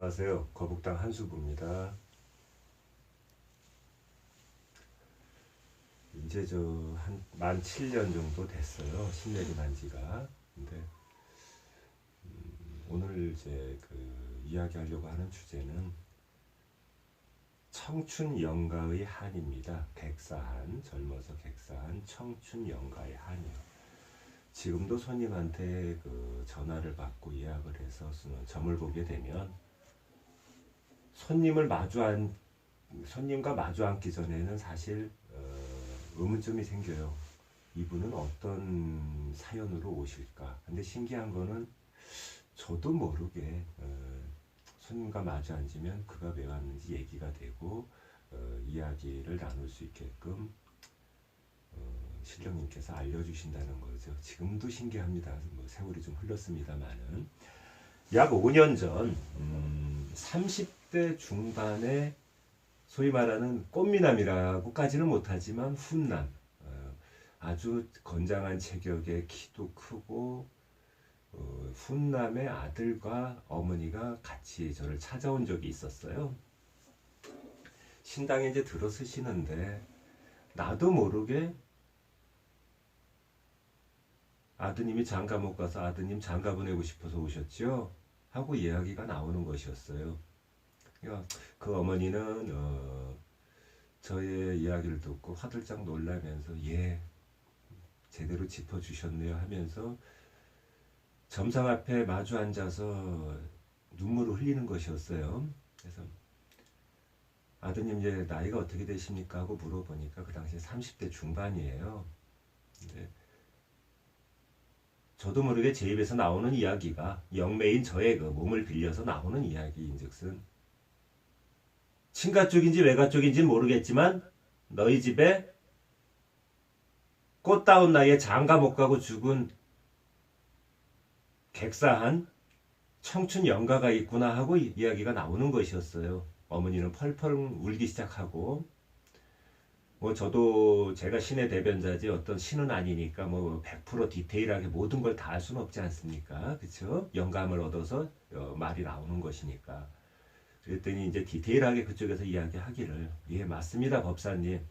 안녕하세요. 거북당 한수부입니다. 이제 저 한 만 7년 정도 됐어요. 신내림한 지가. 근데 음, 오늘 이제 그 이야기하려고 하는 주제는 청춘 영가의 한입니다. 객사한 젊어서 객사한 청춘 영가의 한이요. 지금도 손님한테 그 전화를 받고 예약을 해서 점을 보게 되면 손님을 마주 한 손님과 마주 앉기 전에는 사실 어, 의문점이 생겨요. 이분은 어떤 사연으로 오실까? 근데 신기한 거는 저도 모르게 어, 손님과 마주 앉으면 그가 왜 왔는지 얘기가 되고 어, 이야기를 나눌 수 있게끔 어, 신령님께서 알려주신다는 거죠. 지금도 신기합니다. 뭐 세월이 좀 흘렀습니다만은 약 5년 전 음, 30대 중반에 소위 말하는 꽃미남이라고까지는 못하지만 훈남 어, 아주 건장한 체격에 키도 크고 어, 훈남의 아들과 어머니가 같이 저를 찾아온 적이 있었어요. 신당에 이제 들어서시는데 나도 모르게 아드님이 장가 못 가서 아드님 장가 보내고 싶어서 오셨죠? 하고 이야기가 나오는 것이었어요. 그러니까 그 어머니는 어, 저의 이야기를 듣고 화들짝 놀라면서 예 제대로 짚어주셨네요 하면서 점상 앞에 마주 앉아서 눈물을 흘리는 것이었어요. 그래서 아드님 이제 나이가 어떻게 되십니까 하고 물어보니까 그 당시에 30대 중반이에요. 근데 저도 모르게 제 입에서 나오는 이야기가 영매인 저의 그 몸을 빌려서 나오는 이야기인즉슨 친가 쪽인지 외가 쪽인지 모르겠지만 너희 집에 꽃다운 나이에 장가 못 가고 죽은 객사한 청춘 영가가 있구나 하고 이야기가 나오는 것이었어요. 어머니는 펄펄 울기 시작하고 뭐 저도 제가 신의 대변자지 어떤 신은 아니니까 뭐 100% 디테일하게 모든 걸 다 할 수는 없지 않습니까? 그렇죠? 영감을 얻어서 어, 말이 나오는 것이니까. 그랬더니 이제 디테일하게 그쪽에서 이야기하기를 예 맞습니다 법사님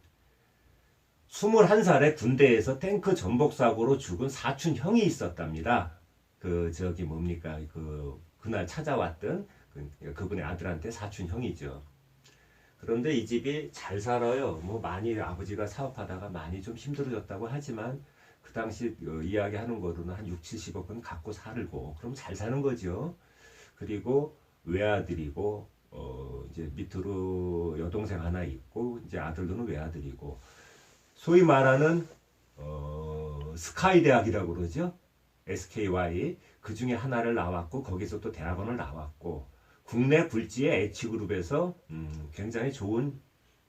21살에 군대에서 탱크 전복 사고로 죽은 사촌 형이 있었답니다. 그 저기 뭡니까 그 그날 찾아왔던 그, 그분의 아들한테 사촌 형이죠. 그런데 이 집이 잘 살아요. 뭐 많이 아버지가 사업하다가 많이 좀 힘들어졌다고 하지만 그 당시 어, 이야기하는 거로는 한 6, 70억은 갖고 살고 그럼 잘 사는 거죠. 그리고 외아들이고 어 이제 밑으로 여동생 하나 있고 이제 아들들은 외아들이고 소위 말하는 어 스카이 대학이라고 그러죠. SKY 그 중에 하나를 나왔고 거기서 또 대학원을 나왔고 국내 굴지의 H그룹에서 음, 굉장히 좋은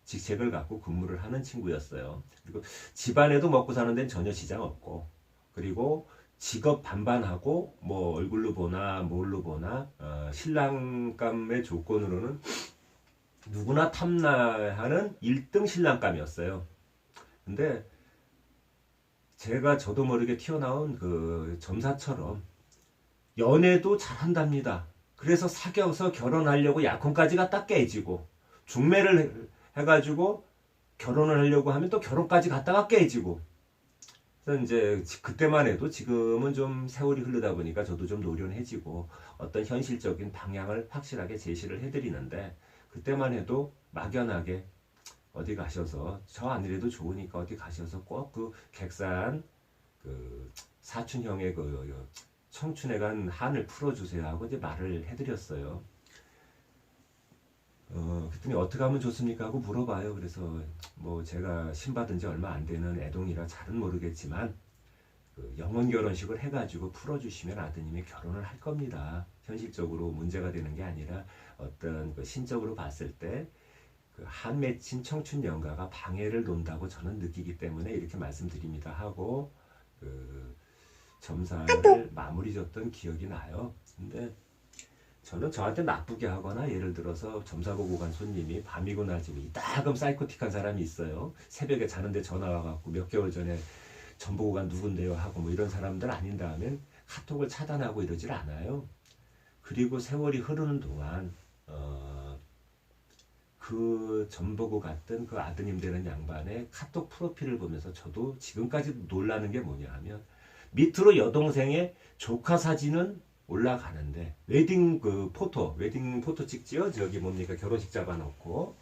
직책을 갖고 근무를 하는 친구였어요. 그리고 집안에도 먹고 사는 데는 전혀 지장 없고 그리고 직업 반반하고 뭐 얼굴로 보나 뭘로 보나 어, 신랑감의 조건으로는 누구나 탐나하는 1등 신랑감이었어요. 근데 제가 저도 모르게 튀어나온 그 점사처럼 연애도 잘한답니다. 그래서 사귀어서 결혼하려고 약혼까지 갖다 깨지고 중매를 해가지고 결혼을 하려고 하면 또 결혼까지 갔다가 깨지고. 그래서 이제 그때만 해도 지금은 좀 세월이 흐르다 보니까 저도 좀 노련해지고 어떤 현실적인 방향을 확실하게 제시를 해드리는데 그때만 해도 막연하게 어디 가셔서 저 아니래도 좋으니까 어디 가셔서 꼭 그 객산 그 사촌형의 그 청춘에 간 한을 풀어주세요 하고 이제 말을 해드렸어요. 어, 그랬더니 어떻게 하면 좋습니까? 하고 물어봐요. 그래서 뭐 제가 신받은 지 얼마 안 되는 애동이라 잘은 모르겠지만 그 영혼 결혼식을 해가지고 풀어주시면 아드님이 결혼을 할 겁니다. 현실적으로 문제가 되는 게 아니라 어떤 그 신적으로 봤을 때 그 한 맺힌 청춘 연가가 방해를 논다고 저는 느끼기 때문에 이렇게 말씀드립니다 하고 그 점사를 마무리 줬던 기억이 나요. 근데 저는 저한테 나쁘게 하거나 예를 들어서 점사 보고 간 손님이 밤이고 낮이고 이따금 사이코틱한 사람이 있어요. 새벽에 자는데 전화 와갖고 몇 개월 전에 점 보고 간 누군데요 하고 뭐 이런 사람들 아닌 다음엔 카톡을 차단하고 이러질 않아요. 그리고 세월이 흐르는 동안 그 전보고 갔던 그 아드님 되는 양반의 카톡 프로필을 보면서 저도 지금까지도 놀라는 게 뭐냐 하면 밑으로 여동생의 조카 사진은 올라가는데 웨딩 그 포토 웨딩 포토 찍지요? 저기 뭡니까? 결혼식 잡아놓고.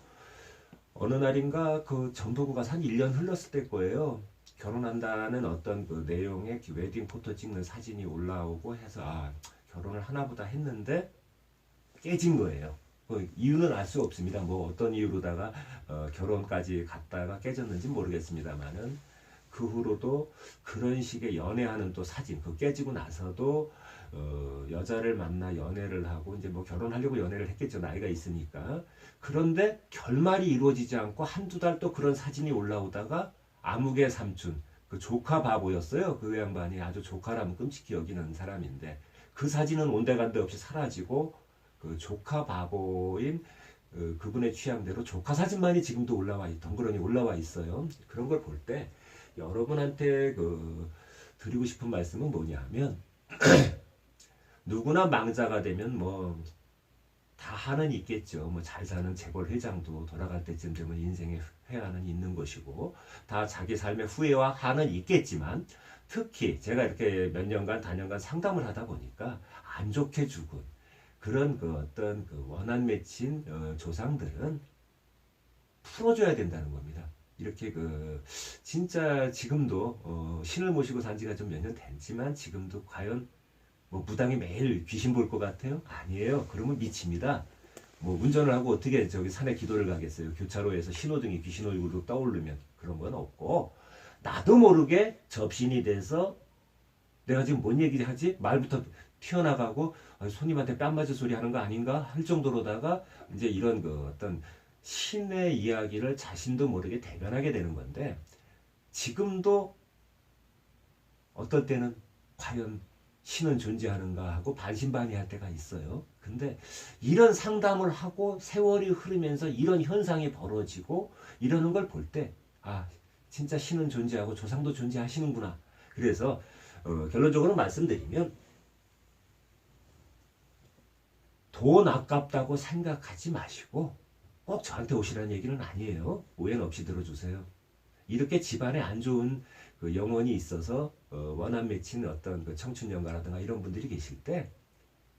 어느 날인가 그 전부구가 한 1년 흘렀을 때 거예요. 결혼한다는 어떤 그 내용의 그 웨딩 포토 찍는 사진이 올라오고 해서 아 결혼을 하나보다 했는데 깨진 거예요. 뭐 이유는 알 수 없습니다. 뭐 어떤 이유로다가 어, 결혼까지 갔다가 깨졌는지 모르겠습니다만은 그 후로도 그런 식의 연애하는 또 사진 그 깨지고 나서도 어, 여자를 만나 연애를 하고 이제 뭐 결혼하려고 연애를 했겠죠. 나이가 있으니까. 그런데 결말이 이루어지지 않고 한두 달 또 그런 사진이 올라오다가 아무개 삼촌 그 조카 바보였어요. 그 양반이 아주 조카라면 끔찍히 여기는 사람인데 그 사진은 온데간데 없이 사라지고 그 조카 바보인 그 그분의 취향대로 조카 사진만이 지금도 올라와 있, 덩그러니 올라와 있어요. 그런 걸 볼 때 여러분한테 그 드리고 싶은 말씀은 뭐냐면 누구나 망자가 되면 뭐 다 하는 있겠죠. 뭐 잘 사는 재벌 회장도 돌아갈 때쯤 되면 인생의 회한은 있는 것이고 다 자기 삶의 후회와 한은 있겠지만 특히 제가 이렇게 몇 년간 단연간 상담을 하다 보니까 안 좋게 죽은 그런 그 어떤 그 원한 맺힌 어, 조상들은 풀어줘야 된다는 겁니다. 이렇게 그 진짜 지금도 어, 신을 모시고 산 지가 좀 몇 년 됐지만 지금도 과연 뭐 무당이 매일 귀신 볼 것 같아요? 아니에요. 그러면 미칩니다. 뭐 운전을 하고 어떻게 저기 산에 기도를 가겠어요? 교차로에서 신호등이 귀신 얼굴로 떠오르면 그런 건 없고 나도 모르게 접신이 돼서 내가 지금 뭔 얘기 하지? 말부터 튀어나가고 아, 손님한테 뺨 맞을 소리 하는 거 아닌가 할 정도로다가 이제 이런 그 어떤 신의 이야기를 자신도 모르게 대변하게 되는 건데 지금도 어떨 때는 과연 신은 존재하는가 하고 반신반의할 때가 있어요. 근데 이런 상담을 하고 세월이 흐르면서 이런 현상이 벌어지고 이러는 걸 볼 때 아 진짜 신은 존재하고 조상도 존재하시는구나. 그래서 어, 결론적으로 말씀드리면 돈 아깝다고 생각하지 마시고 꼭 저한테 오시라는 얘기는 아니에요. 오해는 없이 들어주세요. 이렇게 집안에 안 좋은 그 영혼이 있어서 어, 원한 맺힌 어떤 그 청춘 연가라든가 이런 분들이 계실 때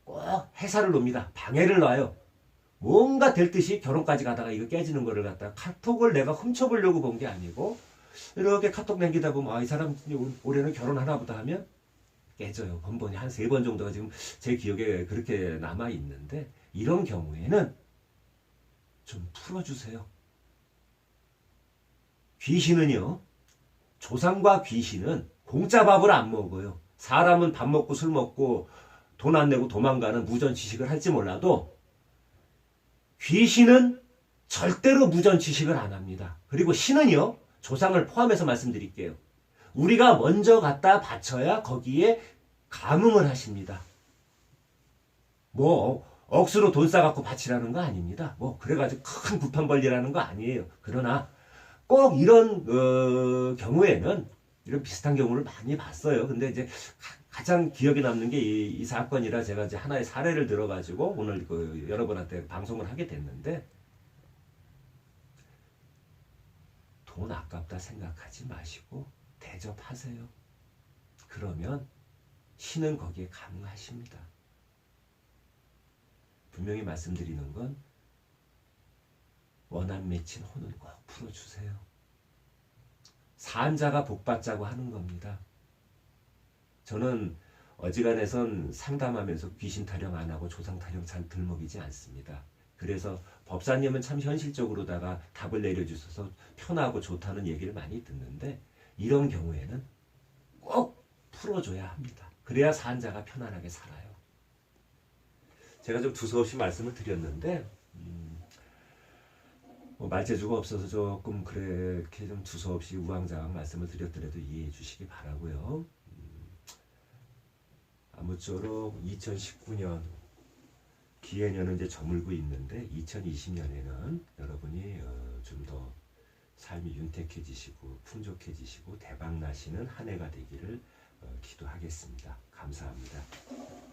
꼭 해사를 놉니다. 방해를 놔요. 뭔가 될 듯이 결혼까지 가다가 이거 깨지는 거를 갖다가 카톡을 내가 훔쳐보려고 본 게 아니고 이렇게 카톡 남기다 보면 아, 이 사람 올해는 결혼하나 보다 하면 깨져요. 번번이 한 세 번 정도가 지금 제 기억에 그렇게 남아 있는데 이런 경우에는 좀 풀어주세요. 귀신은요, 조상과 귀신은 공짜 밥을 안 먹어요. 사람은 밥 먹고 술 먹고 돈 안 내고 도망가는 무전취식을 할지 몰라도 귀신은 절대로 무전취식을 안 합니다. 그리고 신은요, 조상을 포함해서 말씀드릴게요. 우리가 먼저 갖다 바쳐야 거기에 감흥을 하십니다. 뭐 억수로 돈 싸갖고 바치라는 거 아닙니다. 뭐 그래가지고 큰 부판 벌리라는 거 아니에요. 그러나 꼭 이런 어, 경우에는 이런 비슷한 경우를 많이 봤어요. 근데 이제 가, 장 기억에 남는 게 이, 이 사건이라 제가 이제 하나의 사례를 들어가지고 오늘 그 여러분한테 방송을 하게 됐는데 돈 아깝다 생각하지 마시고 대접하세요. 그러면 신은 거기에 감응하십니다. 분명히 말씀드리는 건 원한 맺힌 혼은 꼭 풀어주세요. 산자가 복받자고 하는 겁니다. 저는 어지간해선 상담하면서 귀신 타령 안 하고 조상 타령 잘 들먹이지 않습니다. 그래서 법사님은 참 현실적으로다가 답을 내려주셔서 편하고 좋다는 얘기를 많이 듣는데 이런 경우에는 꼭 풀어줘야 합니다. 그래야 산자가 편안하게 살아요. 제가 좀 두서없이 말씀을 드렸는데 음, 뭐 말재주가 없어서 조금 그렇게 좀 두서없이 우왕좌왕 말씀을 드렸더라도 이해해 주시기 바라고요. 음, 아무쪼록 2019년 기해년은 이제 저물고 있는데 2020년에는 여러분이 어, 좀더 삶이 윤택해지시고 풍족해지시고 대박 나시는 한 해가 되기를 어, 기도하겠습니다. 감사합니다.